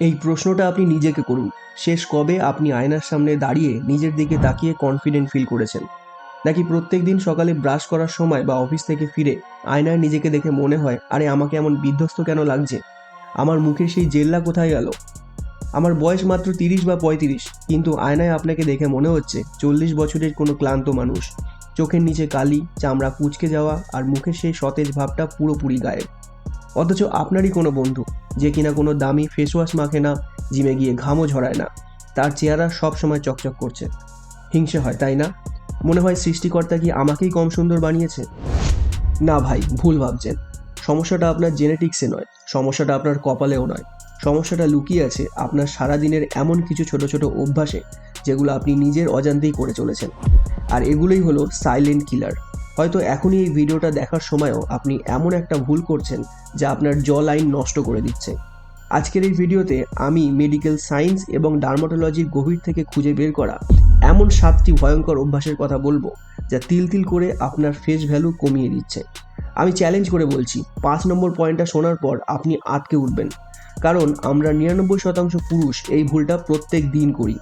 এই প্রশ্নটা আপনি নিজেকে করুন। শেষ কবে আপনি আয়নার সামনে দাঁড়িয়ে নিজের দিকে তাকিয়ে কনফিডেন্ট ফিল করেছেন? নাকি প্রত্যেক দিন সকালে ব্রাশ করার সময় বা অফিস থেকে ফিরে আয়নায় নিজেকে দেখে মনে হয়, আরে, আমাকে এমন বিধ্বস্ত কেন লাগছে? আমার মুখের সেই জেল্লা কোথায় গেল? আমার বয়স মাত্র তিরিশ বা পঁয়ত্রিশ, কিন্তু আয়নায় আপনাকে দেখে মনে হচ্ছে চল্লিশ বছরের কোনো ক্লান্ত মানুষ। চোখের নিচে কালি, চামড়া কুচকে যাওয়া আর মুখের সেই সতেজ ভাবটা পুরোপুরি গায়েব। অথচ আপনারই কোনো বন্ধু। যে কিনা কোনো দামি ফেস ওয়াশ মাখে না, জিমে গিয়ে ঘামও ঝরায় না। তার চেহারা সব সময় চকচক করছে। হিংসে হয়, তাই না? মনে হয় সৃষ্টিকর্তা কি আমাকেই কম সুন্দর বানিয়েছে? না ভাই, ভুল ভাবছেন। সমস্যাটা আপনার জেনেটিক্সে নয়, সমস্যাটা আপনার কপালেও নয়। সমস্যাটা লুকিয়ে আছে আপনার সারাদিনের এমন কিছু ছোট ছোট অভ্যাসে, যেগুলো আপনি নিজের অজান্তেই করে চলেছেন। আর এগুলোই হলো সাইলেন্ট কিলার হয়তো এখনই এই ভিডিওটা দেখার সময়ও আপনি এমন একটা ভুল করছেন যা আপনার জ লাইন নষ্ট করে দিচ্ছে। আজকের এই ভিডিওতে আমি মেডিকেল সায়েন্স এবং ডার্মাটোলজির গভীর থেকে খুঁজে বের করা এমন সাতটি ভয়ঙ্কর অভ্যাসের কথা বলব যা তিল তিল করে আপনার ফেস ভ্যালু কমিয়ে দিচ্ছে। আমি চ্যালেঞ্জ করে বলছি, পাঁচ নম্বর পয়েন্টটা শোনার পর আপনি আটকে উঠবেন। কারণ আমরা নিরানব্বই শতাংশ পুরুষ এই ভুলটা প্রত্যেক দিন করি।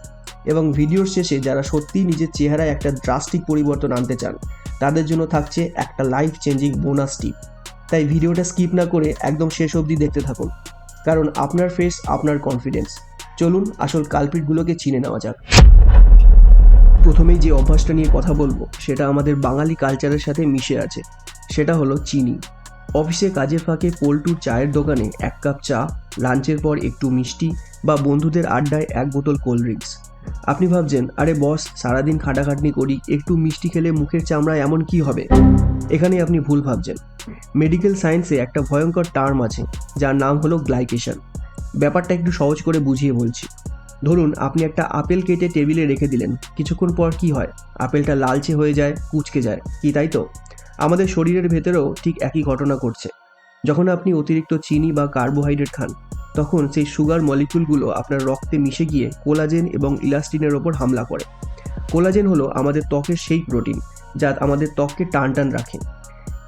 এবং ভিডিওর শেষে যারা সত্যিই নিজের চেহারায় একটা ড্রাস্টিক পরিবর্তন আনতে চান তাদের জন্য থাকছে একটা লাইফ চেঞ্জিং বোনাস টিপ তাই ভিডিওটা স্কিপ না করে একদম শেষ অবধি দেখতে থাকুন। কারণ আপনার ফেস আপনার কনফিডেন্স চলুন আসল কালপিটগুলোকে চিনে নেওয়া যাক। প্রথমেই যে অভ্যাসটা নিয়ে কথা বলব, সেটা আমাদের বাঙালি কালচারের সাথে মিশে আছে। সেটা হলো চিনি। অফিসে কাজের ফাঁকে পল্টুর চায়ের দোকানে এক কাপ চা লাঞ্চের পর একটু মিষ্টি বা বন্ধুদের আড্ডায় এক বোতল কোল্ড ড্রিঙ্কস আপনি ভাবছেন, আরে বস, সারাদিন খাটাখাটনি করি, একটু মিষ্টি খেলে মুখের চামড়া এমন কি হবে? এখানে আপনি ভুল ভাবছেন। মেডিকেল সায়েন্সে একটা ভয়ঙ্কর টার্ম আছে, যার নাম হলো গ্লাইকেশন। ব্যাপারটা একটু সহজ করে বুঝিয়ে বলছি। ধরুন, আপনি একটা আপেল কেটে টেবিলে রেখে দিলেন, কিছুক্ষণ পর কি হয়? আপেলটা লালচে হয়ে যায়, কুচকে যায়, কি তাই তো? আমাদের শরীরের ভেতরেও ঠিক একই ঘটনা ঘটছে। যখন আপনি অতিরিক্ত চিনি বা কার্বোহাইড্রেট খান তখন সেই সুগার মলিকুলগুলো আপনার রক্তে মিশে গিয়ে কোলাজেন এবং ইলাস্টিনের ওপর হামলা করে। কোলাজেন হলো আমাদের ত্বকের সেই প্রোটিন যা আমাদের ত্বককে টান টান রাখে।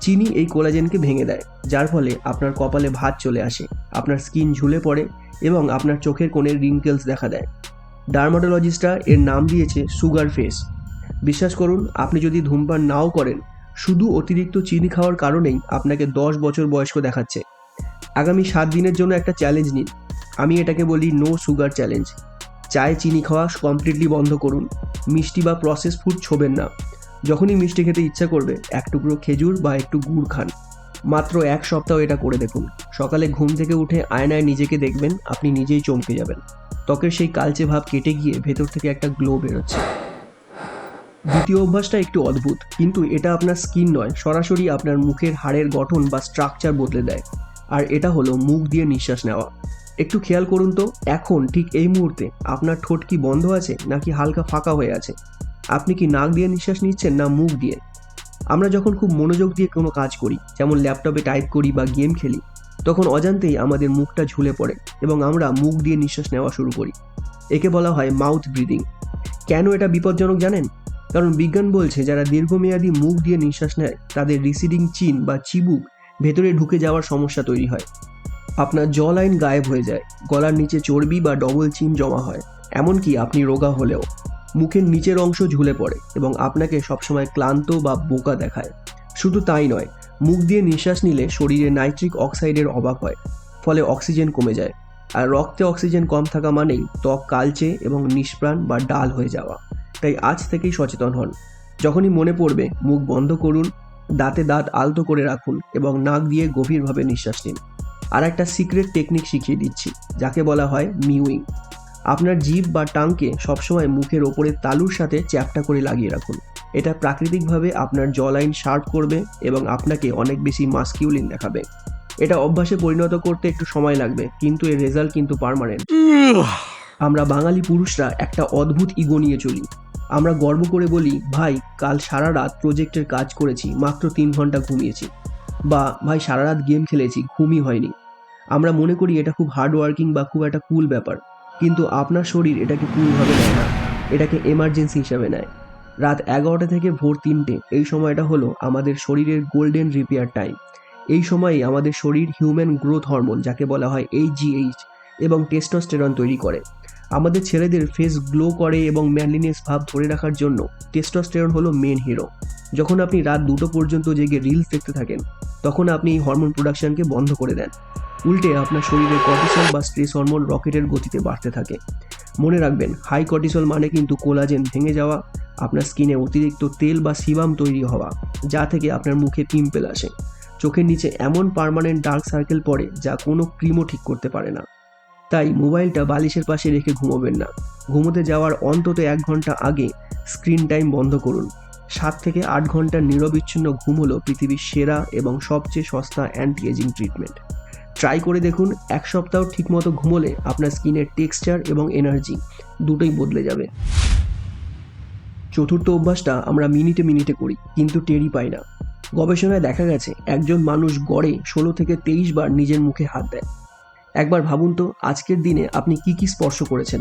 চিনি এই কোলাজেনকে ভেঙে দেয়, যার ফলে আপনার কপালে ভাত চলে আসে, আপনার স্কিন ঝুলে পড়ে এবং আপনার চোখের কোণে রিঙ্কেলস দেখা দেয়। ডার্মাটোলজিস্টরা এর নাম দিয়েছে সুগার ফেস। বিশ্বাস করুন, আপনি যদি ধূমপান নাও করেন, শুধু অতিরিক্ত চিনি খাওয়ার কারণেই আপনাকে দশ বছর বয়স্ক দেখাচ্ছে। আগামী সাত দিনের জন্য একটা চ্যালেঞ্জ নিন। আমি এটাকে বলি নো সুগার চ্যালেঞ্জ চায়ে চিনি খাওয়া কমপ্লিটলি বন্ধ করুন। মিষ্টি বা প্রসেস ফুড ছোবেন না। যখনই মিষ্টি খেতে ইচ্ছা করবে, এক টুকরো খেজুর বা একটু গুড় খান। মাত্র এক সপ্তাহ এটা করে দেখুন। সকালে ঘুম থেকে উঠে আয়নায় নিজেকে দেখবেন, আপনি নিজেই চমকে যাবেন। ত্বকের সেই কালচে ভাব কেটে গিয়ে ভেতর থেকে একটা গ্লো বেরোচ্ছে। দ্বিতীয় অভ্যাসটা একটু অদ্ভুত, কিন্তু এটা আপনার স্কিন নয়, সরাসরি আপনার মুখের হাড়ের গঠন বা স্ট্রাকচার বদলে দেয়। আর এটা হলো মুখ দিয়ে নিঃশ্বাস নেওয়া। একটু খেয়াল করুন তো, এখন ঠিক এই মুহূর্তে আপনার ঠোঁট কি বন্ধ আছে নাকি হালকা ফাঁকা হয়ে আছে? আপনি কি নাক দিয়ে নিঃশ্বাস নিচ্ছেন না মুখ দিয়ে? আমরা যখন খুব মনোযোগ দিয়ে কোনো কাজ করি, যেমন ল্যাপটপে টাইপ করি বা গেম খেলি, তখন অজান্তেই আমাদের মুখটা ঝুলে পড়ে এবং আমরা মুখ দিয়ে নিঃশ্বাস নেওয়া শুরু করি। একে বলা হয় মাউথ ব্রিদিং। কেন এটা বিপজ্জনক জানেন? কারণ বিজ্ঞান বলছে, যারা দীর্ঘমেয়াদী মুখ দিয়ে নিঃশ্বাস নেয়, তাদের রিসিডিং চিন বা চিবুক ভেতরে ঢুকে যাওয়ার সমস্যা তৈরি হয়। আপনার জ লাইন গায়েব হয়ে যায়, গলার নিচে চর্বি বা ডবল চিন জমা হয়। এমনকি আপনি রোগা হলেও। মুখের নিচের অংশ ঝুলে পড়ে এবং আপনাকে সবসময় ক্লান্ত বা বোকা দেখায়। শুধু তাই নয়, মুখ দিয়ে নিঃশ্বাস নিলে শরীরে নাইট্রিক অক্সাইডের অভাব হয়, ফলে অক্সিজেন কমে যায়। আর রক্তে অক্সিজেন কম থাকা মানেই ত্বক কালচে এবং নিষ্প্রাণ বা ডাল হয়ে যাওয়া। তাই আজ থেকেই সচেতন হন। যখনই মনে পড়বে, মুখ বন্ধ করুন দাঁতে দাঁত আলতো করে রাখুন এবং নাক দিয়ে গভীরভাবে নিঃশ্বাস নিন। আর একটা সিক্রেট টেকনিক শিখিয়ে দিচ্ছি যাকে বলা হয় মিউইং আপনার জিভ বা টাংকে সবসময় মুখের ওপরের তালুর সাথে চ্যাপটা করে লাগিয়ে রাখুন। এটা প্রাকৃতিকভাবে আপনার জলাইন শার্প করবে এবং আপনাকে অনেক বেশি মাস্কিউলিন দেখাবে। এটা অভ্যাসে পরিণত করতে একটু সময় লাগবে কিন্তু এর রেজাল্ট কিন্তু পারমানেন্ট আমরা বাঙালি পুরুষরা একটা অদ্ভুত ইগো নিয়ে চলি। আমরা গর্ব করে বলি, ভাই, কাল সারা রাত প্রজেক্টের কাজ করেছি, মাত্র তিন ঘণ্টা ঘুমিয়েছি। বা, ভাই, সারা রাত গেম খেলেছি, ঘুমই হয়নি। আমরা মনে করি এটা খুব হার্ড ওয়ার্কিং বা খুব একটা কুল ব্যাপার। কিন্তু আপনার শরীর এটাকে কুলভাবে নেয় না, এটাকে এমার্জেন্সি হিসাবে নেয়। রাত এগারোটা থেকে ভোর তিনটে, এই সময়টা হলো আমাদের শরীরের গোল্ডেন রিপেয়ার টাইম এই সময়েই আমাদের শরীর হিউম্যান গ্রোথ হরমোন যাকে বলা হয় এইচজিএইচ এবং টেস্টোস্টেরন তৈরি করে। আমাদের ছেলেদের ফেস গ্লো করে এবং ম্যানলিনেস ভাব ধরে রাখার জন্য টেস্টোস্টেরন হলো মেন হিরো যখন আপনি রাত দুটো পর্যন্ত জেগে রিলস দেখতে থাকেন, তখন আপনি এই হরমোন প্রোডাকশনকে বন্ধ করে দেন। উল্টে আপনার শরীরে কর্টিসল বা স্ট্রেস হরমোন রকেটের গতিতে বাড়তে থাকে। মনে রাখবেন হাই কর্টিসল মানে কিন্তু কোলাজেন ভেঙে যাওয়া, আপনার স্কিনে অতিরিক্ত তেল বা সিবাম তৈরি হওয়া, যা থেকে আপনার মুখে পিম্পেল আসে। চোখের নিচে এমন পার্মানেন্ট ডার্ক সার্কেল পড়ে যা কোনো ক্রিমও ঠিক করতে পারে না। তাই মোবাইলটা বালিশের পাশে রেখে ঘুমোবেন না। ঘুমোতে যাওয়ার অন্তত এক ঘণ্টা আগে স্ক্রিন টাইম বন্ধ করুন। সাত থেকে আট ঘণ্টার নিরবিচ্ছিন্ন ঘুম হলো পৃথিবীর সেরা এবং সবচেয়ে সস্তা অ্যান্টি এজিং ট্রিটমেন্ট ট্রাই করে দেখুন, এক সপ্তাহ ঠিকমতো ঘুমোলে আপনার স্কিনের টেক্সচার এবং এনার্জি দুটোই বদলে যাবে। চতুর্থ অভ্যাসটা আমরা মিনিটে মিনিটে করি, কিন্তু টেরই পাই না। গবেষণায় দেখা গেছে, একজন মানুষ গড়ে ষোলো থেকে তেইশ বার নিজের মুখে হাত দেয়। একবার ভাবুন তো, আজকের দিনে আপনি কি কি স্পর্শ করেছেন?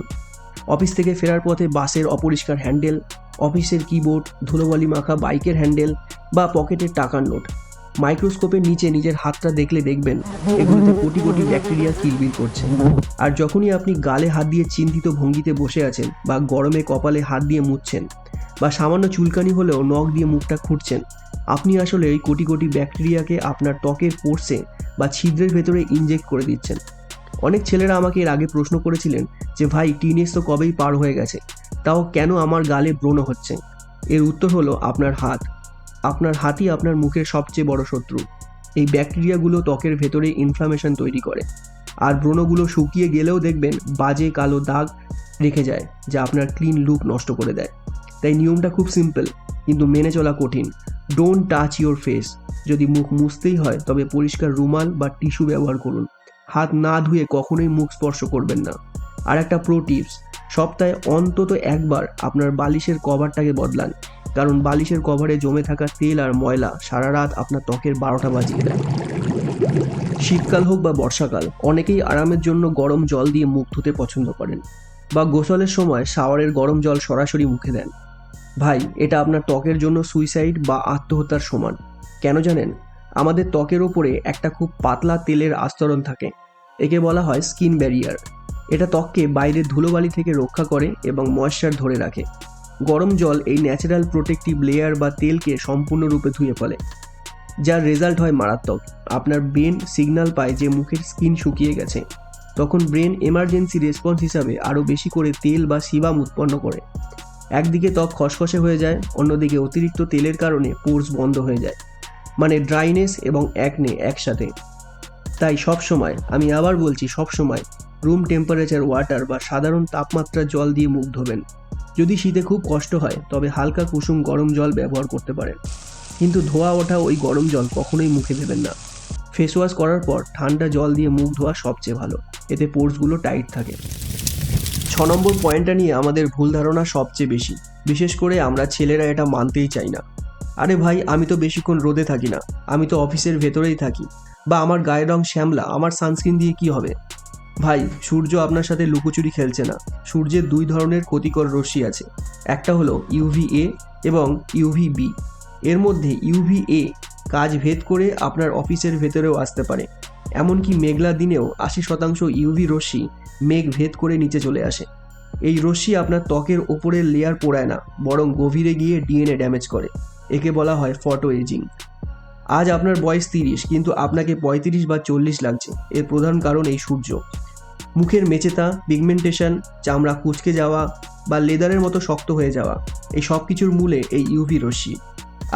অফিস থেকে ফেরার পথে বাসের অপরিষ্কার হ্যান্ডেল, অফিসের কিবোর্ড, ধুলোবালি মাখা বাইকের হ্যান্ডেল বা পকেটের টাকার নোট। মাইক্রোস্কোপের নিচে নিজের হাতটা দেখলে দেখবেন এগুলোতে কোটি কোটি ব্যাকটেরিয়া কিলবিল করছে। আর যখনই আপনি গালে হাত দিয়ে চিন্তিত ভঙ্গিতে বসে আছেন বা গরমে কপালে হাত দিয়ে মুছছেন বা সামান্য চুলকানি হলেও নখ দিয়ে মুখটা খুঁটছেন আপনি আসলে এই কোটি কোটি ব্যাকটেরিয়াকে আপনার ত্বকের পোর্সে বা ছিদ্রের ভেতরে ইনজেক্ট করে দিচ্ছেন। অনেক ছেলেরা আমাকে এর আগে প্রশ্ন করেছিলেন যে, ভাই, টিনেজ তো কবেই পার হয়ে গেছে? তাও কেন আমার গালে ব্রণ হচ্ছে? এর উত্তর হলো, আপনার হাত। আপনার হাতই আপনার মুখের সবচেয়ে বড় শত্রু। এই ব্যাকটেরিয়াগুলো ত্বকের ভেতরে ইনফ্লামেশন তৈরি করে। আর ব্রণগুলো শুকিয়ে গেলেও দেখবেন বাজে কালো দাগ রেখে যায়, যা আপনার ক্লিন লুক নষ্ট করে দেয়। তাই নিয়মটা খুব সিম্পল কিন্তু মেনে চলা কঠিন। ডোন্ট টাচ ইওর ফেস যদি মুখ মুছতেই হয়, তবে পরিষ্কার রুমাল বা টিস্যু ব্যবহার করুন। হাত না ধুয়ে কখনোই মুখ স্পর্শ করবেন না। আর একটা প্রো টিপস সপ্তাহে অন্তত একবার আপনার বালিশের কভারটাকে বদলান। কারণ বালিশের কভারে জমে থাকা তেল আর ময়লা সারা রাত আপনার ত্বকের বারোটা বাজিয়ে দেয়। শীতকাল হোক বা বর্ষাকাল, অনেকেই আরামের জন্য গরম জল দিয়ে মুখ ধুতে পছন্দ করেন বা গোসলের সময় শাওয়ারের গরম জল সরাসরি মুখে দেন। ভাই, এটা আপনার ত্বকের জন্য সুইসাইড বা আত্মহত্যার সমান। কেন জানেন? আমাদের ত্বকের ওপরে একটা খুব পাতলা তেলের আস্তরণ থাকে। একে বলা হয় স্কিন ব্যারিয়ার। এটা ত্বককে বাইরের ধুলোবালি থেকে রক্ষা করে এবং ময়েশ্চার ধরে রাখে। গরম জল এই ন্যাচারাল প্রোটেক্টিভ লেয়ার বা তেলকে সম্পূর্ণরূপে ধুয়ে ফেলে, যার রেজাল্ট হয় মারাত্মক। আপনার ব্রেন সিগন্যাল পায় যে মুখের স্কিন শুকিয়ে গেছে। তখন ব্রেন এমার্জেন্সি রেসপন্স হিসাবে আরও বেশি করে তেল বা সিবাম উৎপন্ন করে। একদিকে ত্বক খসখসে হয়ে যায়, অন্যদিকে অতিরিক্ত তেলের কারণে পোর্স বন্ধ হয়ে যায় মানে ড্রাইনেস এবং অ্যাকনে একসাথে। তাই সব সময়, আমি আবার বলছি সব সময় রুম টেম্পারেচার ওয়াটার বা সাধারণ তাপমাত্রার জল দিয়ে মুখ ধোবেন। যদি শীতে খুব কষ্ট হয়, তবে হালকা কুসুম গরম জল ব্যবহার করতে পারেন। কিন্তু ধোয়া ওঠা ওই গরম জল কখনোই মুখে দেবেন না। ফেস ওয়াশ করার পর ঠান্ডা জল দিয়ে মুখ ধোয়া সবচেয়ে ভালো, এতে পোর্সগুলো টাইট থাকে। ছ নম্বর পয়েন্টটা নিয়ে আমাদের ভুল ধারণা সবচেয়ে বেশি, বিশেষ করে আমরা ছেলেরা এটা মানতেই চাই না। আরে ভাই, আমি তো বেশিক্ষণ রোদে থাকি না, আমি তো অফিসের ভেতরেই থাকি। বা আমার গায়ের রং শ্যামলা, আমার সানস্ক্রিন দিয়ে কি হবে? ভাই, সূর্য আপনার সাথে লুকোচুরি খেলছে না। সূর্যের দুই ধরনের ক্ষতিকর রশ্মি আছে। একটা হলো ইউভি এ এবং ইউভি বি এর মধ্যে ইউভি এ কাজ ভেদ করে আপনার অফিসের ভেতরেও আসতে পারে। এমনকি মেঘলা দিনেও আশি শতাংশ ইউভি রশ্মি মেঘ ভেদ করে নিচে চলে আসে। এই রশ্মি আপনার ত্বকের ওপরের লেয়ার পোড়ায় না, বরং গভীরে গিয়ে ডিএনএ ড্যামেজ করে। একে বলা হয় ফটো এজিং আজ আপনার বয়স তিরিশ, কিন্তু আপনাকে পঁয়ত্রিশ বা চল্লিশ লাগছে। এর প্রধান কারণ এই সূর্য। মুখের মেচেতা পিগমেন্টেশন চামড়া কুচকে যাওয়া বা লেদারের মতো শক্ত হয়ে যাওয়া, এই সব কিছুর মূলে এই ইউভি রশ্মি।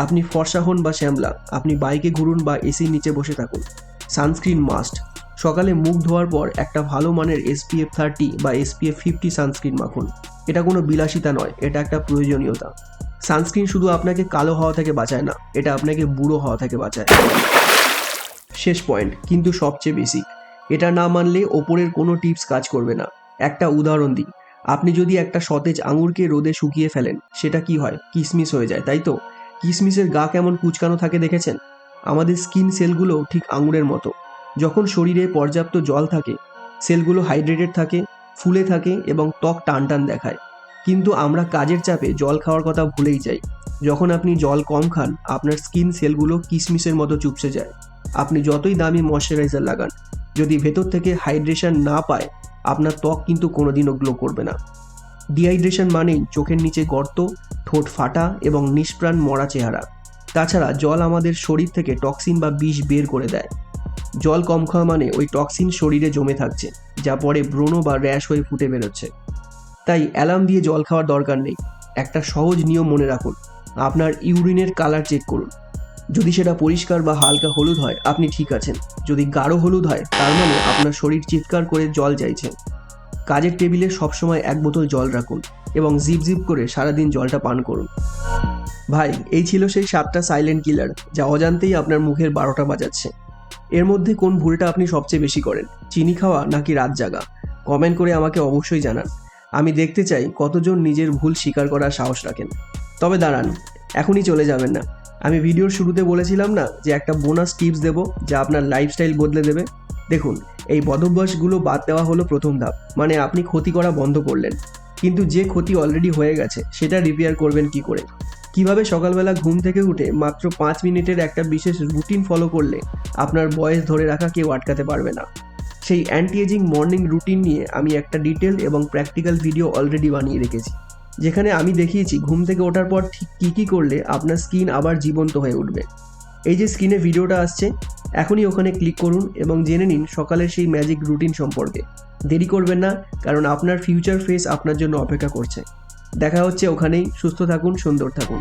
আপনি ফর্সা হন বা শ্যামলা, আপনি বাইকে ঘুরুন বা এসির নিচে বসে থাকুন। Sunscreen must. সকালে মুখ ধোয়ার পর একটা ভালো মানের এসপিএফ থার্টি বা এসপিএফ ফিফটি সানস্ক্রিন মাখুন। এটা কোনো বিলাসিতা নয়, এটা একটা প্রয়োজনীয়তা। সানস্ক্রিন শুধু আপনাকে কালো হওয়া থেকে বাঁচায় না, এটা আপনাকে বুড়ো হওয়া থেকে বাঁচায়। শেষ পয়েন্ট, কিন্তু সবচেয়ে বেসিক এটা না মানলে ওপরের কোনো টিপস কাজ করবে না। একটা উদাহরণ দিই, আপনি যদি একটা সতেজ আঙুরকে রোদে শুকিয়ে ফেলেন, সেটা কি হয়? কিসমিস হয়ে যায়, তাই তো? কিসমিসের গা কেমন কুচকানো থাকে দেখেছেন? আমাদের স্কিন সেলগুলো ঠিক আঙুরের মতো। যখন শরীরে পর্যাপ্ত জল থাকে, সেলগুলো হাইড্রেটেড থাকে, ফুলে থাকে এবং ত্বক টান টান দেখায়। কিন্তু আমরা কাজের চাপে জল খাওয়ার কথা ভুলেই যাই। যখন আপনি জল কম খান, আপনার স্কিন সেলগুলো কিসমিসের মতো চুপসে যায়। আপনি যতই দামি ময়শ্চারাইজার লাগান, যদি ভেতর থেকে হাইড্রেশন না পায়, আপনার ত্বক কিন্তু কোনোদিনও গ্লো করবে না। ডিহাইড্রেশন মানেই চোখের নিচে গর্ত, ঠোঁট ফাটা এবং নিষ্প্রাণ মরা চেহারা। তাছাড়া জল আমাদের শরীর থেকে টক্সিন বা বিষ বের করে দেয়। জল কম খাওয়া মানে ওই টক্সিন শরীরে জমে থাকছে, যা পরে ব্রণ বা র্যাশ হয়ে ফুটে বেরোচ্ছে। তাই অ্যালার্ম দিয়ে জল খাওয়ার দরকার নেই। একটা সহজ নিয়ম মনে রাখুন। আপনার ইউরিনের কালার চেক করুন। যদি সেটা পরিষ্কার বা হালকা হলুদ হয়, আপনি ঠিক আছেন। যদি গাঢ় হলুদ হয়, তার মানে আপনার শরীর চিৎকার করে জল চাইছে। কাজের টেবিলে সবসময় এক বোতল জল রাখুন এবং জিপ জিপ করে সারাদিন জলটা পান করুন। ভাই, এই ছিল সেই সাতটা সাইলেন্ট কিলার যা অজান্তেই আপনার মুখের বারোটা বাজাচ্ছে। এর মধ্যে কোন ভুলটা আপনি সবচেয়ে বেশি করেন? চিনি খাওয়া নাকি রাত জাগা? কমেন্ট করে আমাকে অবশ্যই জানান। আমি দেখতে চাই কতজন নিজের ভুল স্বীকার করার সাহস রাখেন। তবে দাঁড়ান, এখনই চলে যাবেন না। আমি ভিডিওর শুরুতে বলেছিলাম না যে একটা বোনাস টিপস দেবো যা আপনার লাইফস্টাইল বদলে দেবে? দেখুন, এই বদভ্যাসগুলো বাদ দেওয়া হলো প্রথম ধাপ মানে আপনি ক্ষতি করা বন্ধ করলেন। কিন্তু যে ক্ষতি অলরেডি হয়ে গেছে, সেটা রিপেয়ার করবেন কি করে? কীভাবে সকালবেলা ঘুম থেকে উঠে মাত্র পাঁচ মিনিটের একটা বিশেষ রুটিন ফলো করলে আপনার বয়স ধরে রাখা কেউ আটকাতে পারবে না? সেই অ্যান্টি এজিং মর্নিং রুটিন নিয়ে আমি একটা ডিটেল এবং প্র্যাকটিক্যাল ভিডিও অলরেডি বানিয়ে রেখেছি। যেখানে আমি দেখিয়েছি ঘুম থেকে ওঠার পর ঠিক কী কী করলে আপনার স্কিন আবার জীবন্ত হয়ে উঠবে। এই যে স্ক্রিনে ভিডিওটা আসছে, এখনই ওখানে ক্লিক করুন এবং জেনে নিন সকালের সেই ম্যাজিক রুটিন সম্পর্কে। দেরি করবেন না, কারণ আপনার ফিউচার ফেস আপনার জন্য অপেক্ষা করছে। দেখা হচ্ছে ওখানেই, সুস্থ থাকুন, সুন্দর থাকুন।